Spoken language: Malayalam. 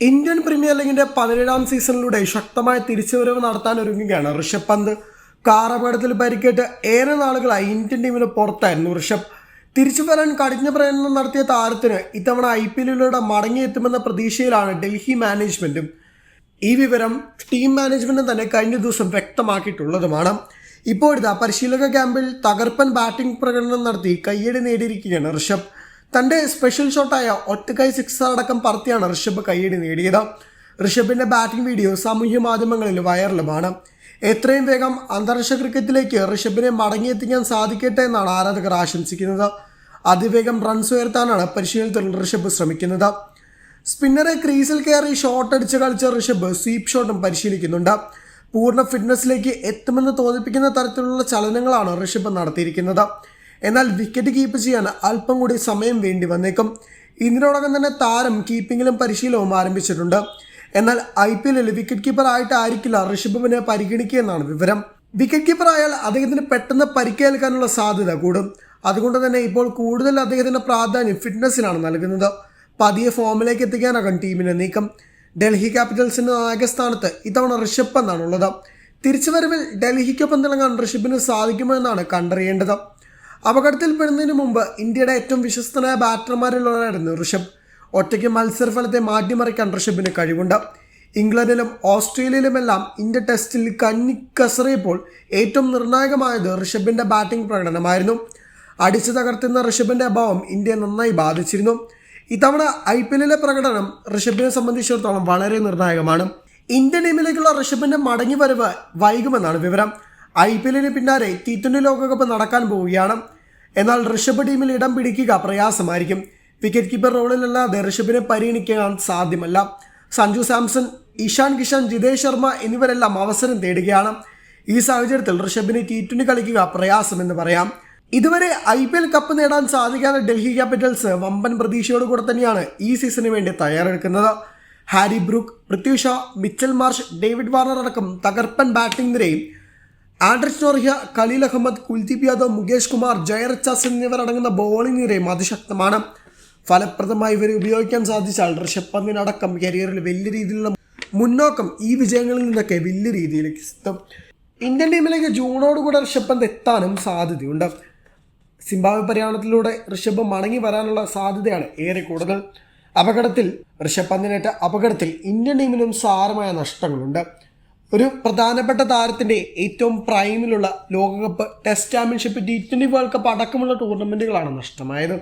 ഇന്ത്യൻ പ്രീമിയർ ലീഗിന്റെ പതിനേഴാം സീസണിലൂടെ ശക്തമായ തിരിച്ചുവരവ് നടത്താൻ ഒരുങ്ങുകയാണ് ഋഷഭ് പന്ത്. കാർ പരിക്കേറ്റ് ഏറെ നാളുകളായി ഇന്ത്യൻ ടീമിന് പുറത്തായിരുന്നു ഋഷഭ്. തിരിച്ചു വരാൻ കഠിന പ്രയത്നം നടത്തിയ താരത്തിന് ഇത്തവണ ഐ പി എല്ലിലൂടെ മടങ്ങിയെത്തുമെന്ന പ്രതീക്ഷയിലാണ് ഡൽഹി മാനേജ്മെന്റും. ഈ വിവരം ടീം മാനേജ്മെന്റ് തന്നെ കഴിഞ്ഞ ദിവസം വ്യക്തമാക്കിയിട്ടുള്ളതുമാണ്. ഇപ്പോഴിതാ പരിശീലക ക്യാമ്പിൽ തകർപ്പൻ ബാറ്റിംഗ് പ്രകടനം നടത്തി കയ്യടി നേടിയിരിക്കുകയാണ് ഋഷഭ്. തന്റെ സ്പെഷ്യൽ ഷോട്ടായ ഒറ്റക്കൈ സിക്സർ അടക്കം പറത്തിയാണ് ഋഷഭ് കൈയടി നേടിയത്. ഋഷഭിന്റെ ബാറ്റിംഗ് വീഡിയോ സാമൂഹ്യ മാധ്യമങ്ങളിൽ വൈറലുമാണ്. എത്രയും വേഗം അന്താരാഷ്ട്ര ക്രിക്കറ്റിലേക്ക് ഋഷഭിനെ മടങ്ങിയെത്തിക്കാൻ സാധിക്കട്ടെ എന്നാണ് ആരാധകർ ആശംസിക്കുന്നത്. അതിവേഗം റൺസ് ഉയർത്താനാണ് പരിശീലനത്തിൽ ഋഷഭ് ശ്രമിക്കുന്നത്. സ്പിന്നറെ ക്രീസിൽ കയറി ഷോട്ട് അടിച്ച് കളിച്ച ഋഷഭ് സ്വീപ്പ് ഷോട്ടും പരിശീലിക്കുന്നുണ്ട്. പൂർണ ഫിറ്റ്നസ്സിലേക്ക് എത്തുമെന്ന് തോന്നിപ്പിക്കുന്ന തരത്തിലുള്ള ചലനങ്ങളാണ് ഋഷഭ് നടത്തിയിരിക്കുന്നത്. എന്നാൽ വിക്കറ്റ് കീപ്പ് ചെയ്യാൻ അല്പം കൂടി സമയം വേണ്ടി വന്നേക്കും. ഇതിനോടകം തന്നെ താരം കീപ്പിങ്ങിലും പരിശീലനവും ആരംഭിച്ചിട്ടുണ്ട്. എന്നാൽ ഐ പി എല്ലിൽ വിക്കറ്റ് കീപ്പർ ആയിട്ടായിരിക്കില്ല ഋഷഭിനെ പരിഗണിക്കുകയെന്നാണ് വിവരം. വിക്കറ്റ് കീപ്പർ ആയാൽ അദ്ദേഹത്തിന് പെട്ടെന്ന് പരിക്കേൽക്കാനുള്ള സാധ്യത കൂടും. അതുകൊണ്ട് തന്നെ ഇപ്പോൾ കൂടുതൽ അദ്ദേഹത്തിന്റെ പ്രാധാന്യം ഫിറ്റ്നസ്സിനാണ് നൽകുന്നത്. പതിയെ ഫോമിലേക്ക് എത്തിക്കാനാകും ടീമിനെ നീക്കം. ഡൽഹി ക്യാപിറ്റൽസിന്റെ നായകസ്ഥാനത്ത് ഇത്തവണ ഋഷഭ് എന്നാണുള്ളത്. തിരിച്ചുവരവിൽ ഡൽഹിക്കൊപ്പം തിളങ്ങാൻ ഋഷഭിന് സാധിക്കുമോ എന്നാണ് കണ്ടറിയേണ്ടത്. അപകടത്തിൽപ്പെടുന്നതിന് മുമ്പ് ഇന്ത്യയുടെ ഏറ്റവും വിശ്വസ്തനായ ബാറ്റർമാരിലുള്ളവരായിരുന്നു ഋഷഭ്. ഒറ്റയ്ക്ക് മത്സരഫലത്തെ മാറ്റിമറിക്കാൻ ഋഷഭിന് കഴിവുണ്ട്. ഇംഗ്ലണ്ടിലും ഓസ്ട്രേലിയയിലുമെല്ലാം ഇന്ത്യ ടെസ്റ്റിൽ കന്നി കന്നിക്കസറിയപ്പോൾ ഏറ്റവും നിർണായകമായത് ഋഷഭിന്റെ ബാറ്റിംഗ് പ്രകടനമായിരുന്നു. അടിച്ചു തകർത്തുന്ന ഋഷഭിന്റെ അഭാവം ഇന്ത്യയെ നന്നായി ബാധിച്ചിരുന്നു. ഇത്തവണ ഐ പി എല്ലിലെ പ്രകടനം ഋഷഭിനെ സംബന്ധിച്ചിടത്തോളം വളരെ നിർണായകമാണ്. ഇന്ത്യൻ ടീമിലേക്കുള്ള ഋഷഭിന്റെ മടങ്ങി വരവ് വൈകുമെന്നാണ് വിവരം. ഐ പി എല്ലിന് പിന്നാലെ ടി ട്വന്റി ലോകകപ്പ് നടക്കാൻ പോവുകയാണ്. എന്നാൽ ഋഷഭ് ടീമിൽ ഇടം പിടിക്കുക പ്രയാസമായിരിക്കും. വിക്കറ്റ് കീപ്പർ റോളിലല്ലാതെ ഋഷഭിനെ പരിഗണിക്കാൻ സാധ്യമല്ല. സഞ്ജു സാംസൺ ഇഷാൻ കിഷൻ ജിതേഷ് ശർമ്മ എന്നിവരെല്ലാം അവസരം തേടുകയാണ്. ഈ സാഹചര്യത്തിൽ ഋഷഭിന് ടി ട്വന്റി കളിക്കുക പ്രയാസമെന്ന് പറയാം. ഇതുവരെ ഐ പി എൽ കപ്പ് നേടാൻ സാധിക്കാത്ത ഡൽഹി ക്യാപിറ്റൽസ് വമ്പൻ പ്രതീക്ഷയോടുകൂടെ തന്നെയാണ് ഈ സീസണിന് വേണ്ടി തയ്യാറെടുക്കുന്നത്. Harry Brook Prithvi Shaw Mitchell Marsh David Warner അടക്കം തകർപ്പൻ ബാറ്റിംഗ് നിരയും ആൻഡ്രിസ് നോർഹ്യ ഖലീൽ അഹമ്മദ് കുൽദീപ് യാദവ് മുകേഷ് കുമാർ ജയറച്ചാസ് എന്നിവർ അടങ്ങുന്ന ബോളിംഗ് നിരയും അതിശക്തമാണ്. ഫലപ്രദമായി ഇവരെ ഉപയോഗിക്കാൻ സാധിച്ചാൽ ഋഷഭ് പന്തിനടക്കം കരിയറിൽ വലിയ രീതിയിലുള്ള മുന്നോക്കം ഈ വിജയങ്ങളിൽ നിന്നൊക്കെ വലിയ രീതിയിലേക്ക് എത്തും. ഇന്ത്യൻ ടീമിലേക്ക് ജൂണോടുകൂടെ ഋഷഭ് പന്ത് എത്താനും സാധ്യതയുണ്ട്. സിംബാബ്വെ പര്യടനത്തിലൂടെ ഋഷഭ് മടങ്ങി വരാനുള്ള സാധ്യതയാണ് ഏറെ കൂടുതൽ. അപകടത്തിൽ ഋഷഭ് പന്തിനേറ്റ അപകടത്തിൽ ഇന്ത്യൻ ടീമിനും സാരമായ നഷ്ടങ്ങളുണ്ട്. ഒരു പ്രധാനപ്പെട്ട താരത്തിന്റെ ഏറ്റവും പ്രൈമിലുള്ള ലോകകപ്പ് test championship T twenty world cup അടക്കമുള്ള ടൂർണമെന്റുകളാണ് നഷ്ടമായത്.